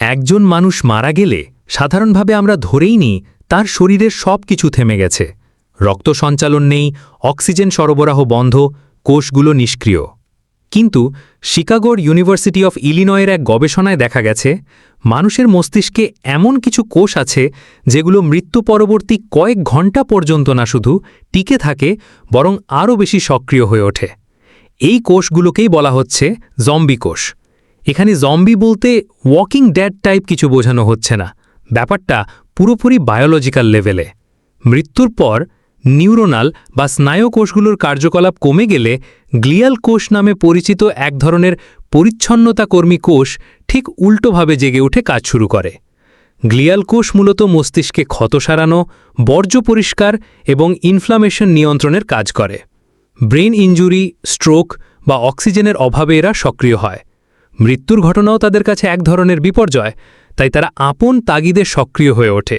একজন মানুষ মারা গেলে সাধারণভাবে আমরা ধরেই নিই তার শরীরের সব কিছু থেমে গেছে। রক্ত সঞ্চালন নেই, অক্সিজেন সরবরাহ বন্ধ, কোষগুলো নিষ্ক্রিয়। কিন্তু শিকাগোর ইউনিভার্সিটি অফ ইলিনয়ের এক গবেষণায় দেখা গেছে, মানুষের মস্তিষ্কে এমন কিছু কোষ আছে যেগুলো মৃত্যু পরবর্তী কয়েক ঘণ্টা পর্যন্ত না শুধু টিকে থাকে, বরং আরও বেশি সক্রিয় হয়ে ওঠে। এই কোষগুলোকেই বলা হচ্ছে জম্বি কোষ। এখানে জম্বি বলতে ওয়াকিং ড্যাড টাইপ কিছু বোঝানো হচ্ছে না। ব্যাপারটা পুরোপুরি বায়োলজিক্যাল লেভেলে মৃত্যুর পর নিউরোনাল বা স্নায়ু কোষগুলোর কার্যকলাপ কমে গেলে গ্লিয়াল কোষ নামে পরিচিত এক ধরনের পরিচ্ছন্নতাকর্মী কোষ ঠিক উল্টোভাবে জেগে উঠে কাজ শুরু করে। গ্লিয়াল কোষ মূলত মস্তিষ্কে ক্ষত সারানো, বর্জ্য পরিষ্কার এবং ইনফ্লামেশন নিয়ন্ত্রণের কাজ করে। ব্রেন ইঞ্জুরি স্ট্রোক বা অক্সিজেনের অভাবে এরা সক্রিয় হয়। মৃত্যুর ঘটনাও তাদের কাছে এক ধরনের বিপর্যয়, তাই তারা আপন তাগিদে সক্রিয় হয়ে ওঠে।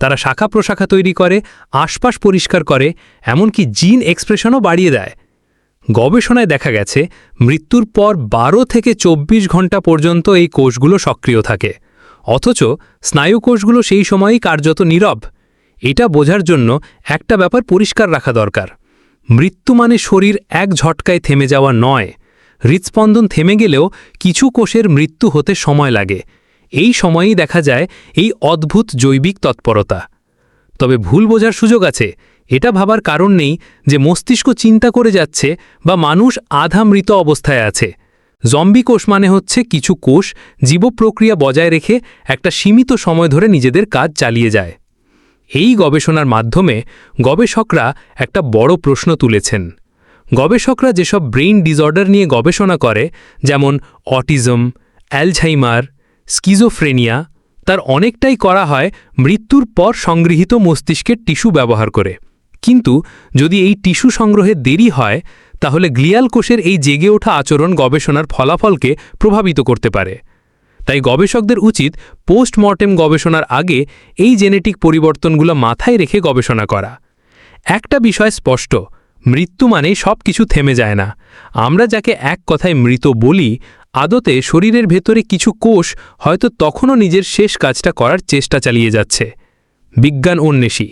তারা শাখা প্রশাখা তৈরি করে, আশপাশ পরিষ্কার করে, এমনকি জিন এক্সপ্রেশনও বাড়িয়ে দেয়। গবেষণায় দেখা গেছে, মৃত্যুর পর বারো থেকে ২৪ ঘণ্টা পর্যন্ত এই কোষগুলো সক্রিয় থাকে। অথচ স্নায়ু কোষগুলো সেই সময়ই কার্যত নীরব। এটা বোঝার জন্য একটা ব্যাপার পরিষ্কার রাখা দরকার। মৃত্যু মানে শরীর এক ঝটকায় থেমে যাওয়া নয়। হৃৎস্পন্দন থেমে গেলেও কিছু কোষের মৃত্যু হতে সময় লাগে। এই সময়েই দেখা যায় এই অদ্ভুত জৈবিক তৎপরতা। তবে ভুল বোঝার সুযোগ আছে। এটা ভাবার কারণ নেই যে মস্তিষ্ক চিন্তা করে যাচ্ছে বা মানুষ আধা মৃত অবস্থায় আছে। জম্বি কোষ মানে হচ্ছে কিছু কোষ জীবপ্রক্রিয়া বজায় রেখে একটা সীমিত সময় ধরে নিজেদের কাজ চালিয়ে যায়। এই গবেষণার মাধ্যমে গবেষকরা একটা বড় প্রশ্ন তুলেছেন। গবেষকরা যেসব ব্রেইন ডিসঅর্ডার নিয়ে গবেষণা করে, যেমন অটিজম, অ্যালঝাইমার, স্কিজোফ্রেনিয়া, তার অনেকটাই করা হয় মৃত্যুর পর সংগৃহীত মস্তিষ্কের টিস্যু ব্যবহার করে। কিন্তু যদি এই টিস্যু সংগ্রহে দেরি হয়, তাহলে গ্লিয়াল কোষের এই জেগে ওঠা আচরণ গবেষণার ফলাফলকে প্রভাবিত করতে পারে। তাই গবেষকদের উচিত পোস্টমর্টেম গবেষণার আগে এই জেনেটিক পরিবর্তনগুলো মাথায় রেখে গবেষণা করা। একটা বিষয় স্পষ্ট মৃত্যু মানে সব কিছু থেমে যায় না। আমরা যাকে এক কথায় মৃত বলি, আদতে শরীরের ভেতরে কিছু কোষ হয়তো তখনও নিজের শেষ কাজটা করার চেষ্টা চালিয়ে যাচ্ছে। বিজ্ঞান অন্বেষী।